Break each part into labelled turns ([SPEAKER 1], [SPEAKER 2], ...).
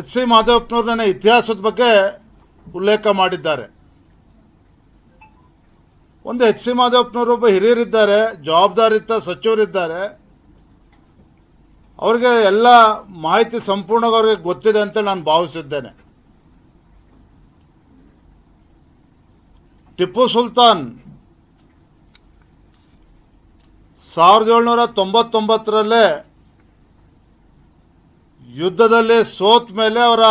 [SPEAKER 1] H C ಮಾಧವಪ್ಪನವ್ರು ನನ್ನ ಇತಿಹಾಸದ ಬಗ್ಗೆ ಉಲ್ಲೇಖ ಮಾಡಿದ್ದಾರೆ. ಒಂದು ಎಚ್ ಸಿ ಮಾಧವಪ್ಪನವರು ಒಬ್ಬ ಹಿರಿಯರಿದ್ದಾರೆ ಜವಾಬ್ದಾರಿತ ಸಚಿವರಿದ್ದಾರೆ. ಅವ್ರಿಗೆ ಎಲ್ಲ ಮಾಹಿತಿ ಸಂಪೂರ್ಣವಾಗಿ ಅವ್ರಿಗೆ ಗೊತ್ತಿದೆ ಅಂತ ನಾನು ಭಾವಿಸಿದ್ದೇನೆ. ಟಿಪ್ಪು ಸುಲ್ತಾನ್ ಸಾವಿರದ ಏಳ್ನೂರ ತೊಂಬತ್ತೊಂಬತ್ತರಲ್ಲೇ ಯುದ್ಧದಲ್ಲಿ ಸೋತ ಮೇಲೆ ಅವರ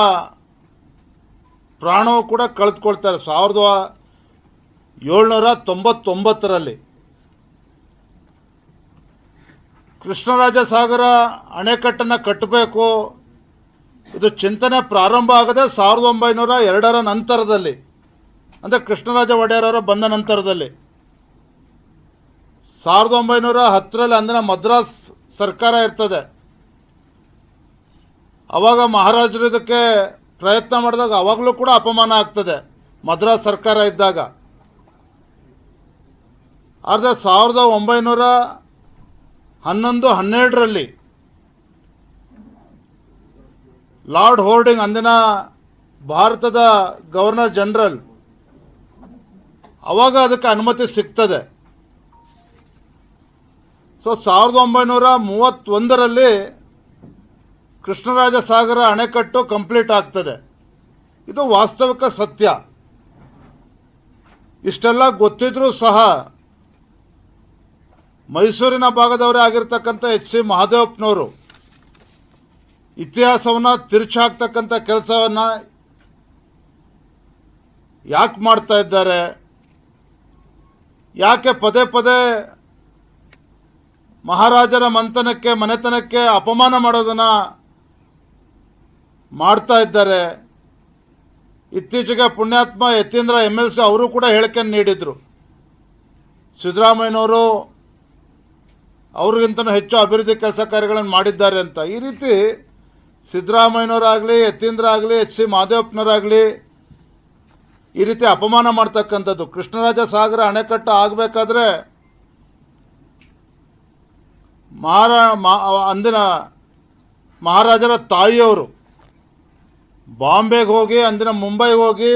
[SPEAKER 1] ಪ್ರಾಣವು ಕೂಡ ಕಳೆದುಕೊಳ್ತಾರೆ. ಸಾವಿರದ ಏಳ್ನೂರ ತೊಂಬತ್ತೊಂಬತ್ತರಲ್ಲಿ. ಕೃಷ್ಣರಾಜ ಸಾಗರ ಅಣೆಕಟ್ಟನ್ನು ಕಟ್ಟಬೇಕು. ಇದು ಚಿಂತನೆ ಪ್ರಾರಂಭ ಆಗದೆ ಸಾವಿರದ ಒಂಬೈನೂರ ಎರಡರ ನಂತರದಲ್ಲಿ, ಅಂದರೆ ಕೃಷ್ಣರಾಜ ಒಡೆಯರವರ ಬಂದ ನಂತರದಲ್ಲಿ. ಸಾವಿರದ ಒಂಬೈನೂರ ಹತ್ತರಲ್ಲಿ ಅಂದರೆ ಮದ್ರಾಸ್ ಸರ್ಕಾರ ಇರ್ತದೆ. ಅವಾಗ ಮಹಾರಾಜರು ಇದಕ್ಕೆ ಪ್ರಯತ್ನ ಮಾಡಿದಾಗ ಅವಾಗಲೂ ಕೂಡ ಅಪಮಾನ ಆಗ್ತದೆ. ಮದ್ರಾಸ್ ಸರ್ಕಾರ ಇದ್ದಾಗ. ಆದರೆ ಸಾವಿರದ ಒಂಬೈನೂರ ಹನ್ನೊಂದು, ಹನ್ನೆರಡರಲ್ಲಿ ಲಾರ್ಡ್ ಹೋರ್ಡಿಂಗ್ ಅಂದಿನ ಭಾರತದ ಗವರ್ನರ್ ಜನರಲ್ ಅವಾಗ ಅದಕ್ಕೆ ಅನುಮತಿ ಸಿಗ್ತದೆ. ಸೊ, ಸಾವಿರದ ಒಂಬೈನೂರ ಮೂವತ್ತೊಂದರಲ್ಲಿ ಕೃಷ್ಣರಾಜ ಸಾಗರ ಅಣೆಕಟ್ಟು ಕಂಪ್ಲೀಟ್ ಆಗ್ತದೆ. ಇದು ವಾಸ್ತವಿಕ ಸತ್ಯ. ಇಷ್ಟೆಲ್ಲ ಗೊತ್ತಿದ್ರೂ ಸಹ ಮೈಸೂರಿನ ಭಾಗದವರೇ ಆಗಿರ್ತಕ್ಕಂಥ ಎಚ್ ಸಿ ಮಹಾದೇವಪ್ಪನವರು ಇತಿಹಾಸವನ್ನು ತಿರುಚಾಕ್ತಕ್ಕಂಥ ಕೆಲಸವನ್ನು ಯಾಕೆ ಮಾಡ್ತಾ ಇದ್ದಾರೆ? ಯಾಕೆ ಪದೇ ಪದೇ ಮಹಾರಾಜರ ಮಂಥನಕ್ಕೆ ಮನೆತನಕ್ಕೆ ಅಪಮಾನ ಮಾಡೋದನ್ನ ಮಾಡ್ತಾ ಇದ್ದಾರೆ. ಇತ್ತೀಚೆಗೆ ಪುಣ್ಯಾತ್ಮ ಯತೀಂದ್ರ ಎಂ ಎಲ್ ಸಿ ಅವರು ಕೂಡ ಹೇಳಿಕೆ ನೀಡಿದರು. ಸಿದ್ದರಾಮಯ್ಯನವರು ಅವ್ರಿಗಿಂತನೂ ಹೆಚ್ಚು ಅಭಿವೃದ್ಧಿ ಕೆಲಸ ಕಾರ್ಯಗಳನ್ನು ಮಾಡಿದ್ದಾರೆ ಅಂತ. ಈ ರೀತಿ ಸಿದ್ದರಾಮಯ್ಯನವರಾಗಲಿ ಯತೀಂದ್ರ ಆಗಲಿ ಎಚ್ ಸಿ ಮಾದೇವಪ್ಪನವರಾಗಲಿ ಈ ರೀತಿ ಅಪಮಾನ ಮಾಡ್ತಕ್ಕಂಥದ್ದು. ಕೃಷ್ಣರಾಜ ಸಾಗರ ಅಣೆಕಟ್ಟು ಆಗಬೇಕಾದ್ರೆ ಮಹಾರಾ ಮಾ ಅಂದಿನ ಮಹಾರಾಜರ ತಾಯಿಯವರು ಬಾಂಬೆಗೆ ಹೋಗಿ, ಅಂದಿನ ಮುಂಬೈಗೆ ಹೋಗಿ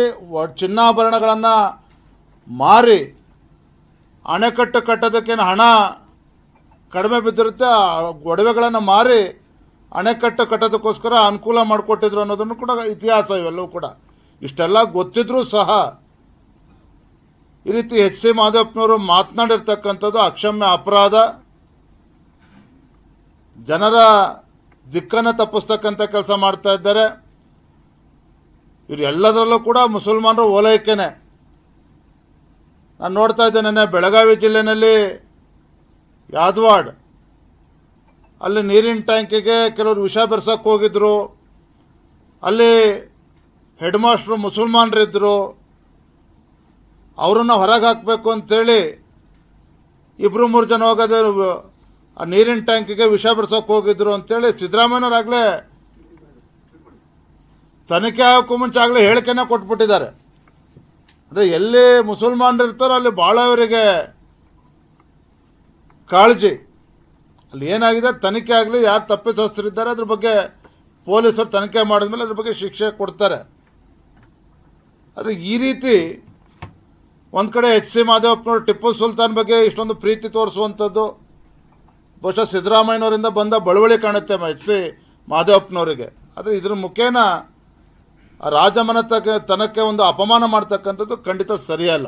[SPEAKER 1] ಚಿನ್ನಾಭರಣಗಳನ್ನು ಮಾರಿ, ಅಣೆಕಟ್ಟು ಕಟ್ಟೋದಕ್ಕೇನು ಹಣ ಕಡಿಮೆ ಬಿದ್ದಿರುತ್ತೆ, ಆ ಒಡವೆಗಳನ್ನು ಮಾರಿ ಅಣೆಕಟ್ಟು ಕಟ್ಟೋದಕ್ಕೋಸ್ಕರ ಅನುಕೂಲ ಮಾಡಿಕೊಟ್ಟಿದ್ರು ಅನ್ನೋದನ್ನು ಕೂಡ ಇತಿಹಾಸ ಇವೆಲ್ಲವೂ ಕೂಡ. ಇಷ್ಟೆಲ್ಲ ಗೊತ್ತಿದ್ರೂ ಸಹ ಈ ರೀತಿ ಎಚ್ ಸಿ ಮಾಧವಪ್ಪನವರು ಮಾತನಾಡಿರ್ತಕ್ಕಂಥದ್ದು ಅಕ್ಷಮ್ಯ ಅಪರಾಧ. ಜನರ ದಿಕ್ಕನ್ನು ತಪ್ಪಿಸ್ತಕ್ಕಂಥ ಕೆಲಸ ಮಾಡ್ತಾ ಇದ್ದಾರೆ. ಇವರು ಎಲ್ಲದರಲ್ಲೂ ಕೂಡ ಮುಸಲ್ಮಾನರು ಓಲೈಕೆನೆ. ನಾನು ನೋಡ್ತಾ ಇದ್ದೆ ನೆನ್ನೆ ಬೆಳಗಾವಿ ಜಿಲ್ಲೆನಲ್ಲಿ ಯಾದವಾಡ್. ಅಲ್ಲಿ ನೀರಿನ ಟ್ಯಾಂಕಿಗೆ ಕೆಲವರು ವಿಷ ಬೆರೆಸೋಕೆ ಹೋಗಿದ್ರು. ಅಲ್ಲಿ ಹೆಡ್ ಮಾಸ್ಟ್ರು ಮುಸಲ್ಮಾನರಿದ್ದರು ಅವರನ್ನು ಹೊರಗೆ ಹಾಕಬೇಕು ಅಂತೇಳಿ ಇಬ್ಬರು ಮೂರು ಜನ ಹೋಗೋದೇ ಆ ನೀರಿನ ಟ್ಯಾಂಕಿಗೆ ವಿಷ ಬೆರೆಸೋಕೆ ಹೋಗಿದ್ರು ಅಂತೇಳಿ ಸಿದ್ದರಾಮಯ್ಯನವರಾಗಲೇ ತನಿಖೆ ಆಗೋಕ್ಕೂ ಮುಂಚೆ ಆಗಲೇ ಹೇಳಿಕೆನ ಕೊಟ್ಬಿಟ್ಟಿದ್ದಾರೆ. ಅಂದರೆ ಎಲ್ಲಿ ಮುಸಲ್ಮಾನರು ಇರ್ತಾರೋ ಅಲ್ಲಿ ಭಾಳ ಅವರಿಗೆ ಕಾಳಜಿ. ಅಲ್ಲಿ ಏನಾಗಿದೆ? ತನಿಖೆ ಆಗಲಿ ಯಾರು ತಪ್ಪಿತಸ್ಥರಿದ್ದಾರೆ, ಅದ್ರ ಬಗ್ಗೆ ಪೊಲೀಸರು ತನಿಖೆ ಮಾಡಿದ್ಮೇಲೆ ಅದ್ರ ಬಗ್ಗೆ ಶಿಕ್ಷೆ ಕೊಡ್ತಾರೆ. ಆದರೆ ಈ ರೀತಿ ಒಂದು ಕಡೆ ಎಚ್ ಸಿ ಮಾದೇವಪ್ಪನವರು ಟಿಪ್ಪು ಸುಲ್ತಾನ್ ಬಗ್ಗೆ ಇಷ್ಟೊಂದು ಪ್ರೀತಿ ತೋರಿಸುವಂಥದ್ದು. ಬಹುಶಃ ಸಿದ್ದರಾಮಯ್ಯನವರಿಂದ ಬಂದ ಬಳುವಳಿ ಕಾಣುತ್ತೆ ಎಚ್ ಸಿ ಮಾದೇವಪ್ಪನವರಿಗೆ. ಆದರೆ ಇದ್ರ ಮುಖೇನ ಆ ರಾಜಮನೆತಕ್ಕೆ ತನಕ್ಕೆ ಒಂದು ಅಪಮಾನ ಮಾಡ್ತಕ್ಕಂಥದ್ದು ಖಂಡಿತ ಸರಿಯಲ್ಲ.